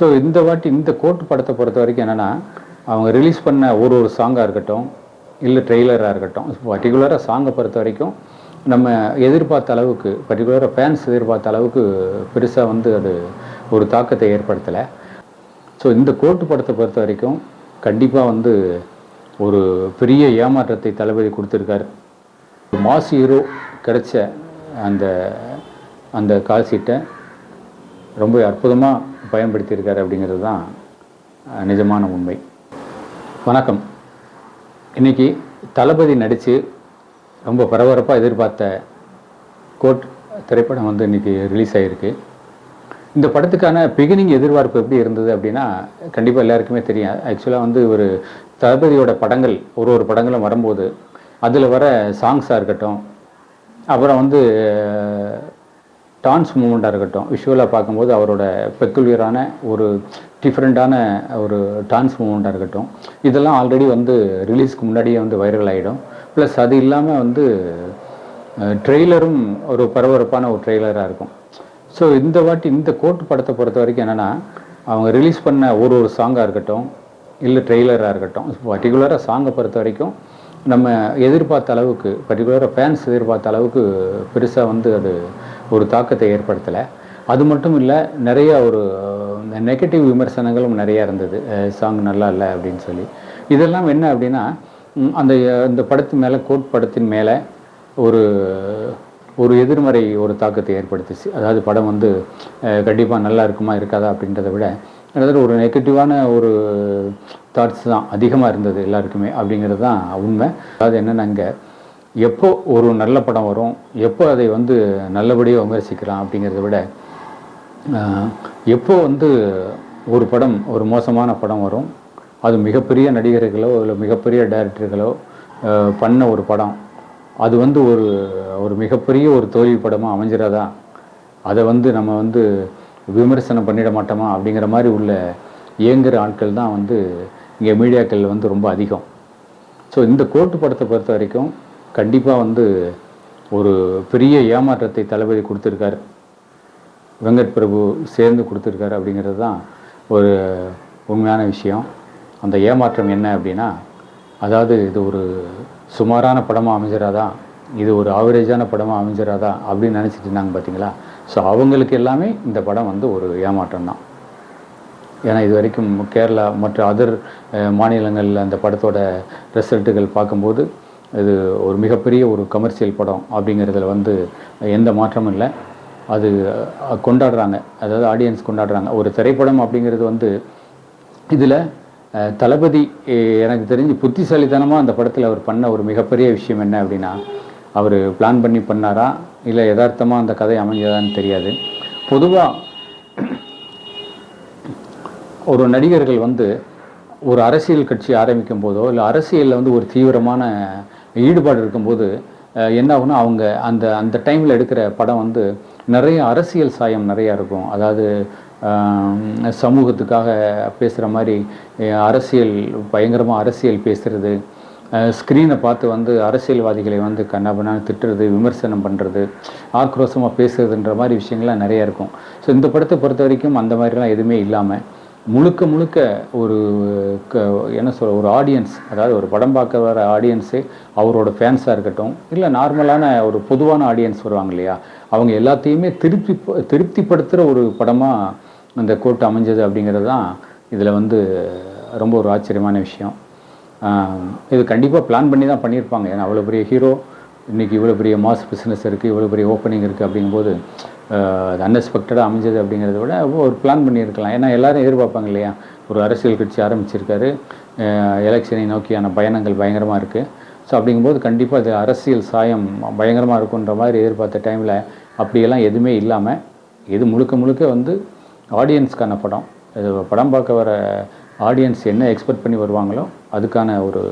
So இந்த வாட்டி இந்த கோட்டு படத்தை பொறுத்த வரைக்கும் என்னென்னா அவங்க ரிலீஸ் பண்ண ஒரு ஒரு சாங்காக இருக்கட்டும் இல்லை ட்ரெய்லராக இருக்கட்டும் பர்டிகுலராக சாங்கை பொறுத்த வரைக்கும் நம்ம எதிர்பார்த்த அளவுக்கு பர்டிகுலராக ஃபேன்ஸ் எதிர்பார்த்த அளவுக்கு பெருசாக வந்து அது ஒரு தாக்கத்தை ஏற்படுத்தலை. ஸோ இந்த கோட்டு படத்தை பொறுத்த வரைக்கும் கண்டிப்பாக வந்து ஒரு பெரிய ஏமாற்றத்தை தளபதி கொடுத்துருக்காரு. மாஸ் ஹீரோ கிடைச்ச அந்த அந்த கால் சீட்டை ரொம்ப அற்புதமாக பயன்படுத்தியிருக்காரு அப்படிங்கிறது தான் நிஜமான உண்மை. வணக்கம். இன்னைக்கு தளபதி நடித்து ரொம்ப பரபரப்பாக எதிர்பார்த்த கோட் திரைப்படம் வந்து இன்றைக்கி ரிலீஸ் ஆகிருக்கு இந்த படத்துக்கான பிகினிங் எதிர்பார்ப்பு எப்படி இருந்தது அப்படின்னா கண்டிப்பாக எல்லாருக்குமே தெரியும். ஆக்சுவலாக வந்து ஒரு தளபதியோட படங்கள் ஒரு ஒரு படங்களும் வரும்போது அதில் வர சாங்ஸாக இருக்கட்டும் அப்புறம் வந்து டான்ஸ் மூமெண்ட்டாக இருக்கட்டும் விஷுவலாக பார்க்கும்போது அவரோட பெக்குலியரான ஒரு டிஃப்ரெண்ட்டான ஒரு டான்ஸ் மூமெண்ட்டாக இருக்கட்டும். இதெல்லாம் ஆல்ரெடி வந்து ரிலீஸ்க்கு முன்னாடியே வந்து வைரல் ஆகிடும் ப்ளஸ் அது இல்லாமல் வந்து ட்ரெய்லரும் ஒரு பரபரப்பான ஒரு ட்ரெய்லராக இருக்கும். ஸோ இந்த வாட்டி இந்த கோர்ட் படத்தை பொறுத்த வரைக்கும் என்னென்னா அவங்க ரிலீஸ் பண்ண ஒரு ஒரு சாங்காக இருக்கட்டும் இல்லை ட்ரெய்லராக இருக்கட்டும். பர்டிகுலராக சாங்கை பொறுத்த வரைக்கும் நம்ம எதிர்பார்த்த அளவுக்கு பர்டிகுலராக ஃபேன்ஸ் எதிர்பார்த்த அளவுக்கு பெருசாக வந்து அது ஒரு தாக்கத்தை ஏற்படுத்தலை. அது மட்டும் இல்லை நிறைய ஒரு நெகட்டிவ் விமர்சனங்களும் நிறையா இருந்தது. சாங் நல்லா இல்லை அப்படின்னு சொல்லி. இதெல்லாம் என்ன அப்படின்னா அந்த இந்த படத்து மேலே கோட் படத்தின் மேலே ஒரு ஒரு எதிர்மறை ஒரு தாக்கத்தை ஏற்படுத்துச்சு. அதாவது படம் வந்து கண்டிப்பாக நல்லா இருக்குமா இருக்காதா அப்படின்றத விட கிட்டத்தட்ட ஒரு நெகட்டிவான ஒரு தாட்ஸ் தான் அதிகமாக இருந்தது எல்லாருக்குமே அப்படிங்கிறது தான் உண்மை. அதாவது என்னென்னா அங்கே எப்போ ஒரு நல்ல படம் வரும் எப்போ அதை வந்து நல்லபடியாக விமர்சிக்கலாம் அப்படிங்கிறத விட எப்போ வந்து ஒரு படம் ஒரு மோசமான படம் வரும் அது மிகப்பெரிய நடிகர்களோ இல்லை மிகப்பெரிய டைரக்டர்களோ பண்ண ஒரு படம் அது வந்து ஒரு ஒரு மிகப்பெரிய ஒரு தோல்வி படமாக அமைஞ்சிடாதா அதை வந்து நம்ம வந்து விமர்சனம் பண்ணிட மாட்டோமா? அப்படிங்கிற மாதிரி உள்ள இயங்குகிற ஆட்கள் தான் வந்து இங்கே மீடியாக்கள் வந்து ரொம்ப அதிகம். ஸோ இந்த கோட்டு படத்தை பொறுத்த வரைக்கும் கண்டிப்பாக வந்து ஒரு பெரிய ஏமாற்றத்தை தளபதி கொடுத்துருக்காரு. வெங்கட் பிரபு சேர்ந்து கொடுத்துருக்காரு அப்படிங்கிறது தான் ஒரு உண்மையான விஷயம். அந்த ஏமாற்றம் என்ன அப்படின்னா அதாவது இது ஒரு சுமாரான படமாக அமைஞ்சிடாதா இது ஒரு ஆவரேஜான படமாக அமைஞ்சிடாதா அப்படின்னு நினச்சிட்டு இருந்தாங்க பார்த்தீங்களா ஸோ அவங்களுக்கு எல்லாமே இந்த படம் வந்து ஒரு ஏமாற்றம் தான். ஏன்னா இது வரைக்கும் கேரளா மற்ற அதர் மாநிலங்களில் அந்த படத்தோட ரிசல்ட்டுகள் பார்க்கும்போது இது ஒரு மிகப்பெரிய ஒரு கமர்ஷியல் படம் அப்படிங்கிறதுல வந்து எந்த மாற்றமும் இல்லை. அது கொண்டாடுறாங்க. அதாவது ஆடியன்ஸ் கொண்டாடுறாங்க. ஒரு திரைப்படம் அப்படிங்கிறது வந்து இதில் தளபதி எனக்கு தெரிஞ்சு புத்திசாலித்தனமாக அந்த படத்தில் அவர் பண்ண ஒரு மிகப்பெரிய விஷயம் என்ன அப்படின்னா அவர் பிளான் பண்ணி பண்ணாரா? இல்லை யதார்த்தமாக அந்த கதை அமைஞ்சதான்னு தெரியாது. பொதுவாக ஒரு நடிகர்கள் வந்து ஒரு அரசியல் கட்சி ஆரம்பிக்கும் போதோ இல்லை அரசியலில் வந்து ஒரு தீவிரமான ஈடுபாடு இருக்கும்போது என்ன ஆகும்னா அவங்க அந்த அந்த டைமில் எடுக்கிற படம் வந்து நிறைய அரசியல் சாயம் நிறையா இருக்கும். அதாவது சமூகத்துக்காக பேசுகிற மாதிரி அரசியல் பயங்கரமாக அரசியல் பேசுகிறது ஸ்க்ரீனை பார்த்து வந்து அரசியல்வாதிகளை வந்து கண்ணாபண்ணான்னு திட்டுறது விமர்சனம் பண்ணுறது ஆக்ரோஷமாக பேசுறதுன்ற மாதிரி விஷயங்கள்லாம் நிறையா இருக்கும். ஸோ இந்த படத்தை பொறுத்த வரைக்கும் அந்த மாதிரிலாம் எதுவுமே இல்லாமல் முழுக்க முழுக்க ஒரு க என்ன சொல்ற ஒரு ஆடியன்ஸ் அதாவது ஒரு படம் பார்க்க வர ஆடியன்ஸே அவரோட ஃபேன்ஸாக இருக்கட்டும் இல்லை நார்மலான ஒரு பொதுவான ஆடியன்ஸ் வருவாங்க இல்லையா? அவங்க எல்லாத்தையுமே திருப்தி திருப்திப்படுத்துகிற ஒரு படமாக அந்த கோர்ட் அமைஞ்சது அப்படிங்கிறது தான் இதில் வந்து ரொம்ப ஒரு ஆச்சரியமான விஷயம். இது கண்டிப்பாக பிளான் பண்ணி தான் பண்ணியிருப்பாங்க. ஏன்னா அவ்வளோ பெரிய ஹீரோ இன்றைக்கி இவ்வளோ பெரிய மாஸ் பிஸ்னஸ் இருக்குது இவ்வளோ பெரிய ஓப்பனிங் இருக்குது அப்படிங்கும்போது அது அன்எக்ஸ்பெக்டடாக அமைஞ்சது அப்படிங்கிறத விட ஒரு பிளான் பண்ணியிருக்கலாம். ஏன்னா எல்லாரும் எதிர்பார்ப்பாங்க இல்லையா? ஒரு அரசியல் கட்சி ஆரம்பிச்சிருக்காரு. எலெக்ஷனை நோக்கியான பயணங்கள் பயங்கரமாக இருக்குது ஸோ அப்படிங்கும்போது கண்டிப்பாக அது அரசியல் சாயம் பயங்கரமாக இருக்குன்ற மாதிரி எதிர்பார்த்த டைமில் அப்படியெல்லாம் எதுவுமே இல்லாமல் இது முழுக்க முழுக்க வந்து ஆடியன்ஸ்க்கான படம். இது படம் பார்க்க வர ஆடியன்ஸ் என்ன எக்ஸ்பெக்ட் பண்ணி வருவாங்களோ அதுக்கான ஒரு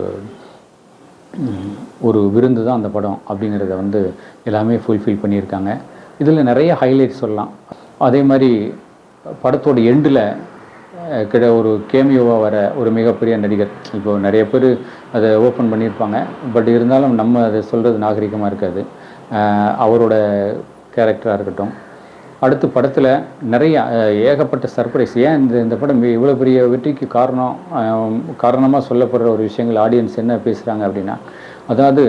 ஒரு விருந்து தான் அந்த படம் அப்படிங்கிறத வந்து எல்லாமே ஃபுல்ஃபில் பண்ணியிருக்காங்க. இதில் நிறைய ஹைலைட்ஸ் சொல்லலாம். அதே மாதிரி படத்தோட எண்டில் கிட ஒரு கேமியோவாக வர ஒரு மிகப்பெரிய நடிகர். இப்போ நிறைய பேர் அதை ஓப்பன் பண்ணியிருப்பாங்க. பட் இருந்தாலும் நம்ம அதை சொல்கிறது நாகரிகமாக இருக்காது. அவரோட கேரக்டராக இருக்கட்டும். அடுத்து படத்தில் நிறைய ஏகப்பட்ட சர்ப்ரைஸ் ஏன் இந்த இந்த படம் இவ்வளோ பெரிய வெற்றிக்கு காரணம் காரணமாக சொல்லப்படுற ஒரு விஷயங்கள் ஆடியன்ஸ் என்ன பேசுகிறாங்க அப்படின்னா அதாவது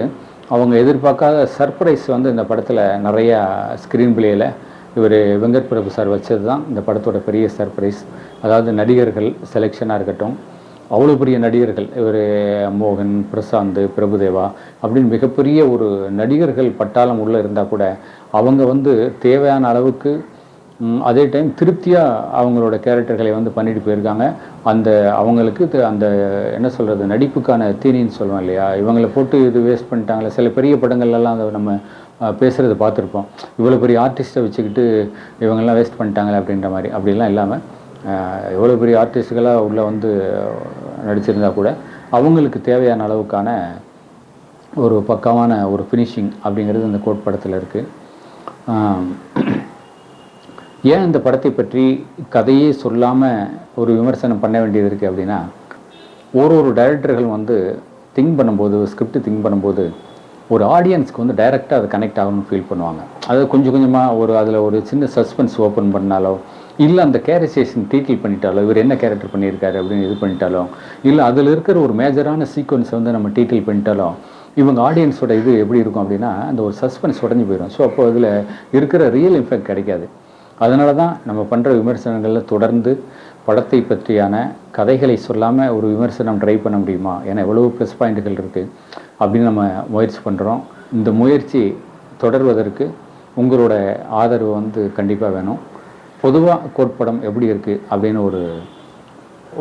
அவங்க எதிர்பார்க்காத சர்ப்ரைஸ் வந்து இந்த படத்தில் நிறையா ஸ்க்ரீன் பிளேயில் இவர் வெங்கட் பிரபு சார் வச்சது தான் இந்த படத்தோட பெரிய சர்ப்ரைஸ் அதாவது நடிகர்கள் செலெக்ஷனாக இருக்கட்டும் அவ்வளோ பெரிய நடிகர்கள் இவர் மோகன் பிரசாந்த் பிரபுதேவா அப்படின்னு மிகப்பெரிய ஒரு நடிகர்கள் பட்டாளம் உள்ளே இருந்தால் கூட அவங்க வந்து தேவையான அளவுக்கு அதே டைம் திருப்தியாக அவங்களோட கேரக்டர்களை வந்து பண்ணிட்டு போயிருக்காங்க. அந்த அவங்களுக்கு அந்த என்ன சொல்கிறது நடிப்புக்கான தீனின்னு சொல்லுவோம் இல்லையா? இவங்களை போட்டு இது வேஸ்ட் பண்ணிட்டாங்களே. சில பெரிய படங்கள்லாம் அதை நம்ம பேசுகிறத பார்த்துருப்போம். இவ்வளோ பெரிய ஆர்டிஸ்ட்டை வச்சுக்கிட்டு இவங்கெல்லாம் வேஸ்ட் பண்ணிட்டாங்களே அப்படின்ற மாதிரி. அப்படிலாம் இல்லாமல் எவ்வளோ பெரிய ஆர்டிஸ்ட்டுகளாக உள்ளே வந்து நடிச்சிருந்தா கூட அவங்களுக்கு தேவையான அளவுக்கான ஒரு பக்கமான ஒரு ஃபினிஷிங் அப்படிங்கிறது அந்த கோட் படத்தில் இருக்குது ஏன் இந்த படத்தை பற்றி கதையே சொல்லாமல் ஒரு விமர்சனம் பண்ண வேண்டியது இருக்குது அப்படின்னா ஒரு ஒரு டைரக்டர்கள் வந்து திங்க் பண்ணும்போது ஸ்கிரிப்ட் திங்க் பண்ணும்போது ஒரு ஆடியன்ஸ்க்கு வந்து டைரெக்டாக அது கனெக்ட் ஆகணும்னு ஃபீல் பண்ணுவாங்க. அது கொஞ்சம் கொஞ்சமாக ஒரு அதில் ஒரு சின்ன சஸ்பென்ஸ் ஓப்பன் பண்ணாலோ இல்லை அந்த கேரக்டரைசேஷன் டீட்டில் பண்ணிட்டாலோ இவர் என்ன கேரக்டர் பண்ணியிருக்காரு அப்படின்னு இது பண்ணிட்டாலோ இல்லை அதில் இருக்கிற ஒரு மேஜரான சீக்வன்ஸ் வந்து நம்ம டீட்டில் பண்ணிட்டாலோ இவங்க ஆடியன்ஸோட இது எப்படி இருக்கும் அப்படின்னா அந்த ஒரு சஸ்பென்ஸ் உடஞ்சி போயிடும் ஸோ அப்போ அதில் இருக்கிற ரியல் இம்பேக்ட் கிடைக்காது. அதனால தான் நம்ம பண்ணுற விமர்சனங்களில் தொடர்ந்து படத்தை பற்றியான கதைகளை சொல்லாமல் ஒரு விமர்சனம் ட்ரை பண்ண முடியுமா? ஏன்னா எவ்வளவு ப்ளஸ் பாயிண்ட்டுகள் இருக்குது அப்படின்னு நம்ம முயற்சி பண்ணுறோம் இந்த முயற்சி தொடர்வதற்கு உங்களோட ஆதரவு வந்து கண்டிப்பாக வேணும். பொதுவாக கோட்படம் எப்படி இருக்குது அப்படின்னு ஒரு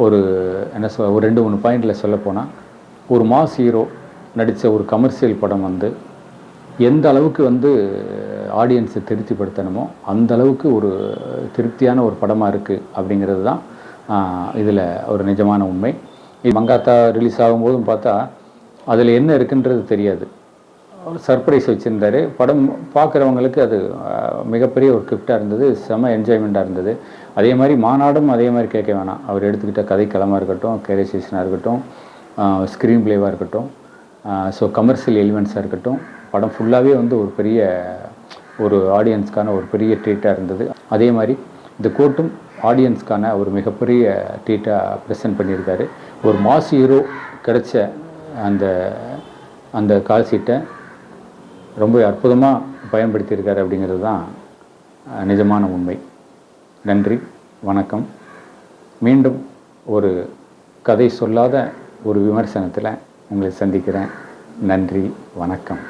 ஒரு என்ன சொல் ஒரு ரெண்டு மூணு பாயிண்டில் சொல்லப்போனால் ஒரு மாஸ் ஹீரோ நடித்த ஒரு கமர்ஷியல் படம் வந்து எந்த அளவுக்கு வந்து ஆடியன்ஸை திருப்திப்படுத்தணுமோ? அந்த அளவுக்கு ஒரு திருப்தியான ஒரு படமாக இருக்குது அப்படிங்கிறது தான் இதில் ஒரு நிஜமான உண்மை. இது மங்காத்தா ரிலீஸ் ஆகும்போதும் பார்த்தா அதில் என்ன இருக்குன்றது தெரியாது. சர்ப்ரைஸ் வச்சுருந்தாரு. படம் பார்க்குறவங்களுக்கு அது மிகப்பெரிய ஒரு கிஃப்டாக இருந்தது. செம என்ஜாய்மெண்ட்டாக இருந்தது. அதே மாதிரி மாநாடும் அதே மாதிரி கேட்க வேணாம். அவர் எடுத்துக்கிட்ட கதைக்களமாக இருக்கட்டும் கேரக்டரைசேஷனாக இருக்கட்டும் ஸ்க்ரீன் பிளேவாக இருக்கட்டும் ஸோ கமர்ஷியல் எலிமெண்ட்ஸாக இருக்கட்டும் படம் ஃபுல்லாகவே வந்து ஒரு பெரிய ஒரு ஆடியன்ஸ்க்கான ஒரு பெரிய ட்ரீட்டாக இருந்தது. அதே மாதிரி இந்த கோட்டும் ஆடியன்ஸ்க்கான ஒரு மிகப்பெரிய ட்ரீட்டாக ப்ரெசென்ட் பண்ணியிருக்காரு. ஒரு மாஸ் ஹீரோ கிடைச்ச அந்த அந்த கால் சீட்டை ரொம்ப அற்புதமாக பயன்படுத்தியிருக்காரு அப்படிங்கிறது தான் நிஜமான உண்மை. நன்றி வணக்கம். மீண்டும் ஒரு கதை சொல்லாத ஒரு விமர்சனத்தில் உங்களை சந்திக்கிறேன். நன்றி வணக்கம்.